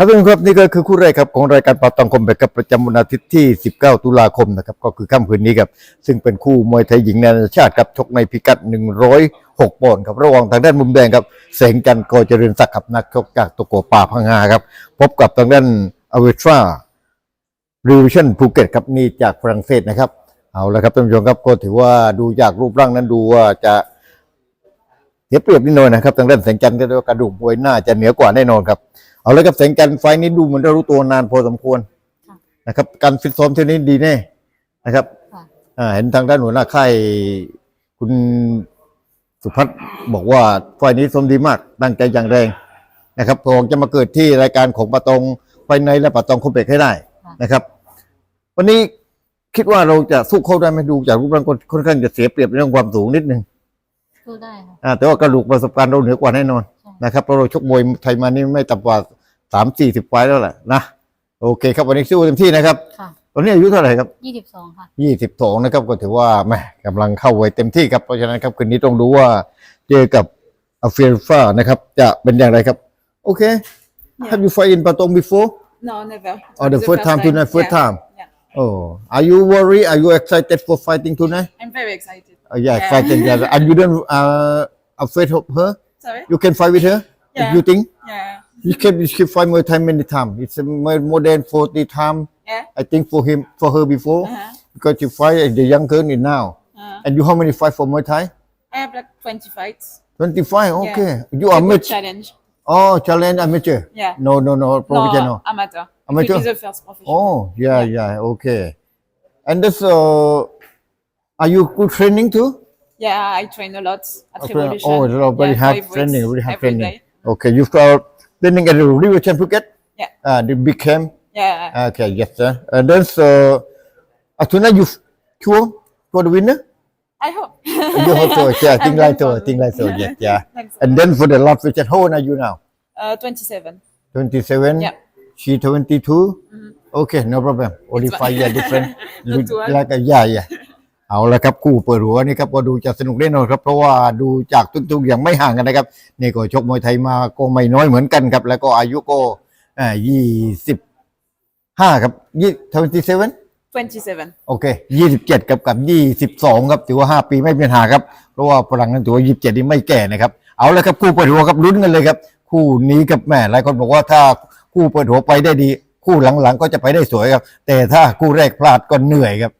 ครับทุกท่านครับนี่ก็คือคู่แรกครับของรายการปาตองคมแบบครับประจำวันอาทิตย์ที่ 19 ตุลาคมนะครับก็คือค่ำคืนนี้ครับซึ่งเป็นคู่มวยไทยหญิงนานาชาติครับชกในพิกัด 106ปอนด์ครับระหว่างทางด้านมุมแดงครับแสงจันทร์กอเจริญศักดิ์ครับนักชกจากตะโกป่าพังงาครับพบกับทางด้านอเวทรารีวิชั่นภูเก็ตครับนี่จากฝรั่งเศสนะครับเอาละครับท่านผู้ชมครับก็ถือว่าดูจากรูปร่างนั้นดูว่าจะ เสียเปรียบนิดหน่อยนะครับทางด้านแสงจันทร์ก็เรียกว่ากระดูกมวยหน้าจะเหนือกว่าแน่นอนครับเอาเลยครับแสงจันทร์ไฟล์นี้ดูเหมือนจะรู้ตัวนานพอสมควรค่ะนะครับ การฟิตซ้อมเที่ยวนี้ดีแน่นะครับค่ะอ่าเห็นทางด้านหัวหน้าค่ายคุณสุพัฒน์บอกว่าไฟล์นี้ซ้อมดีมากตั้งใจอย่างแรงนะครับพองจะมาเกิดที่รายการของปะตองไฟในและปะตองคอมเบกให้ได้นะครับ วันนี้คิดว่าเราจะสู้เขาได้ไหมดูจากรูปร่างก็ค่อนข้างจะเสียเปรียบในเรื่องความสูงนิดนึง สู้ได้ค่ะอ่าแต่ว่ากระดูกประสบการณ์เราเหนือกว่าแน่นอนใช่นะครับเพราะเราชกมวยไทยมานี่ไม่ต่ำกว่าสามสี่สิบไฟล์แล้วแหละนะโอเคครับวันนี้สู้เต็มที่นะครับค่ะตอนนี้อายุเท่าไหร่ครับยี่สิบสองค่ะยี่สิบสองนะครับก็ถือว่าแหมกำลังเข้าวัยเต็มที่ครับเพราะฉะนั้นครับคืนนี้ต้องดูว่าเจอกับอาเฟียฟ้านะครับ จะเป็นอย่างไรครับโอเค Have you fight in Patong before No, never. Oh, the first time tonight, first yeah. time. Yeah. Oh are you worried Are you excited for fighting tonight I'm very excited. Oh, yeah, Yeah. fighting yeah. and you don't uh, afraid of her Sorry? you can fight with her if you think Yeah. You can you can fight Muay Thai many times. It's more more than forty times. Yeah. I think for him for her before Uh-huh. because you fight at the young girl in now. Uh, And you how many fight for Muay Thai? I have like 20 fights. Twenty five. Okay. You I are mid. challenge. Oh, challenge amateur. Yeah. No, no, no, professional. No, amateur. Amateur? Is the first professional. Oh, yeah, yeah, Okay. And this uh, are you good training too? Yeah, I train a lot at Okay. Revolution. Oh, a lot, very Yeah, hard five weeks training, very hard every training. day. Okay, you start training at the Revolution Phuket. Yeah. Uh, the big camp. Yeah. Okay, yes, sir. And then so, uh, tonight you f- sure for the winner? I hope. You hope so. Yeah, I'm think very like so. positive. Think like so. Yes, yeah. Thanks. And then for the last at how old are you now? Uh, 27. Twenty-seven. Yeah. She twenty-two. Okay, no problem. Only It's five years different. Not You too old. like a yeah, yeah. เอาละครับคู่เปิดหัวนี่ครับก็ดูจะสนุกแน่นอนครับเพราะว่าดูจากทุกๆอย่างไม่ห่างกันนะครับนี่ก็ชกมวยไทยมาก็ไม่น้อยเหมือนกันครับ แล้วก็อายุก็อ่ายี่สิบห้าครับยี่ทเวนตี้เซเว่น 27. โอเคยี่สิบเจ็ดกับกับยี่สิบสองครับ ถือว่าห้าปีไม่เป็นปัญหาครับ เพราะว่าฝรั่งนั้นถือว่ายี่สิบเจ็ดนี่ไม่แก่นะครับ เอาละครับคู่เปิดหัวครับลุ้นกันเลยครับ คู่นี้กับแม่หลายคนบอกว่าถ้าคู่เปิดหัวไปได้ดี คู่หลังๆ ก็จะไปได้สวยครับ แต่ถ้าคู่แรกพลาดก็เหนื่อยครับ